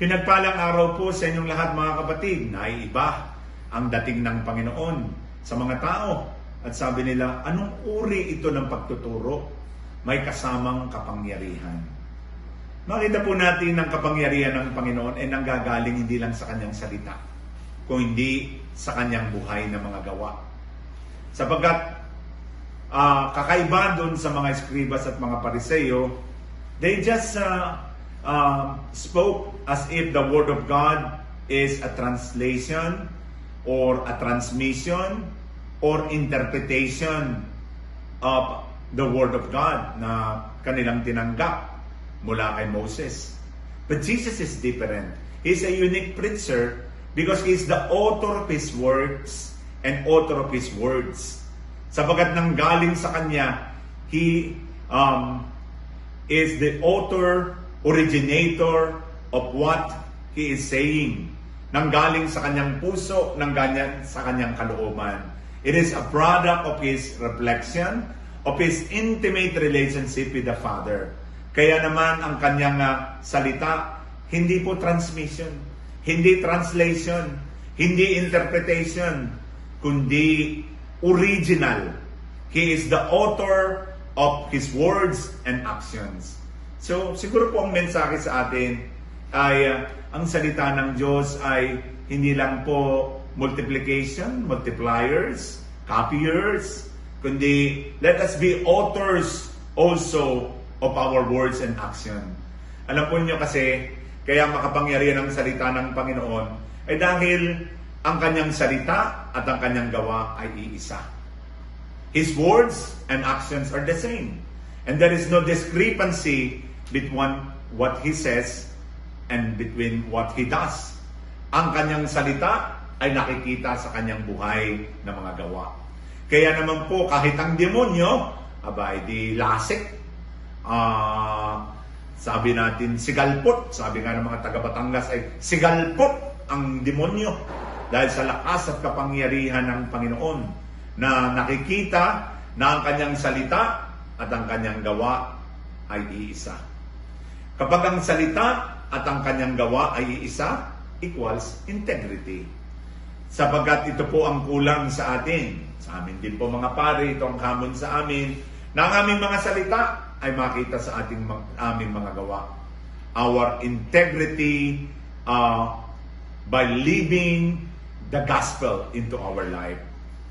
Pinagpalang araw po sa inyong lahat mga kapatid na iba ang dating ng Panginoon sa mga tao. At sabi nila, anong uri ito ng pagtuturo? May kasamang kapangyarihan. Makita po natin ang kapangyarihan ng Panginoon ay nanggagaling hindi lang sa kanyang salita, kung hindi sa kanyang buhay na mga gawa. Sapagkat ah, kakaiba doon sa mga eskribas at mga pariseyo, they just uh, uh, spoke as if the Word of God is a translation or a transmission or interpretation of the Word of God na kanilang tinanggap mula kay Moses. But Jesus is different. He's a unique preacher because he's the author of his words and author of his words. Sapagat nang galing sa kanya, he um, is the author, originator of what he is saying. Nang galing sa kanyang puso, nang ganyan sa kanyang kalooban. It is a product of his reflection, of his intimate relationship with the Father. Kaya naman ang kanyang ah, salita, hindi po transmission, hindi translation, hindi interpretation, kundi original. He is the author of his words and actions. So, siguro po ang mensahe sa atin ay ah, ang salita ng Diyos ay hindi lang po multiplication, multipliers, copiers, kundi let us be authors also of our words and action. Alam po niyo kasi, kaya makapangyarihan ang salita ng Panginoon ay dahil ang kanyang salita at ang kanyang gawa ay iisa. His words and actions are the same. And there is no discrepancy between what he says and between what he does. Ang kanyang salita ay nakikita sa kanyang buhay na mga gawa. Kaya naman po, kahit ang demonyo, aba, di lasik. Ah, sabi natin, sigalpot. Sabi nga ng mga taga Batangas ay sigalpot ang demonyo. Dahil sa lakas at kapangyarihan ng Panginoon na nakikita na ang kanyang salita at ang kanyang gawa ay iisa. Kapag ang salita at ang kanyang gawa ay iisa, equals integrity. Sapagkat ito po ang kulang sa atin. Sa amin din po mga pare, ito ang hamon sa amin, na ang aming mga salita ay makita sa ating aming mga gawa. Our integrity uh, by living the gospel into our life.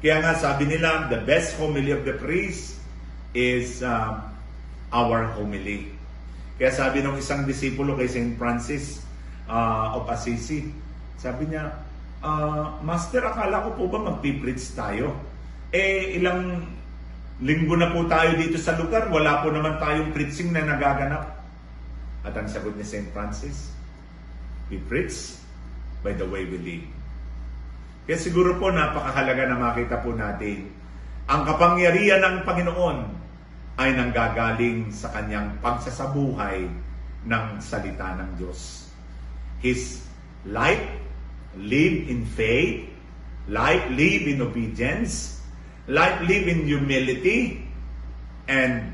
Kaya nga sabi nila, the best homily of the priest is um, our homily. Kaya sabi ng isang disipulo kay St. Francis uh, of Assisi, sabi niya, "Ah, Master, akala ko po ba magpipreach tayo? Eh, ilang linggo na po tayo dito sa lugar, wala po naman tayong preaching na nagaganap. At ang sagot ni St. Francis, we preach by the way we live. Kaya siguro po napakahalaga na makita po natin ang kapangyarihan ng Panginoon ay nanggagaling sa kanyang pagsasabuhay ng salita ng Diyos. His life live in faith, life live in obedience, life live in humility, and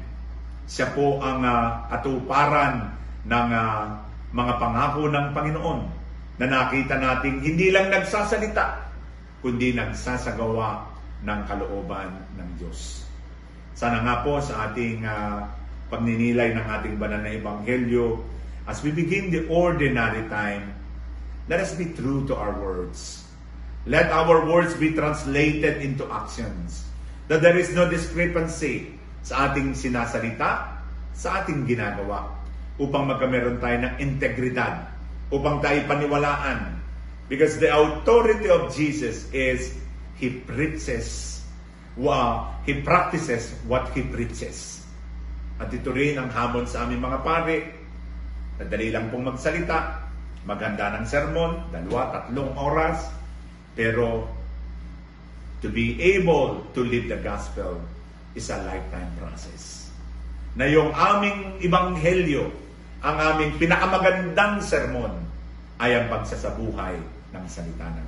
siya po ang ah, katuparan ng ah, mga pangako ng Panginoon na nakita nating hindi lang nagsasalita, kundi nagsasagawa ng kalooban ng Diyos. Sana nga po sa ating ah, pagninilay ng ating banal na ebanghelyo, as we begin the ordinary time, let us be true to our words. Let our words be translated into actions. That there is no discrepancy sa ating sinasalita, sa ating ginagawa, upang magkameron tayo ng integridad, upang tayo paniwalaan. Because the authority of Jesus is He preaches, wow, He practices what He preaches. At ito rin ang hamon sa aming mga pare. Nadali lang pong magsalita, maganda ng sermon, dalawa, tatlong oras, pero to be able to live the gospel is a lifetime process. Na yung aming ibanghelyo, ang aming pinakamagandang sermon ay ang pagsasabuhay ng salita ng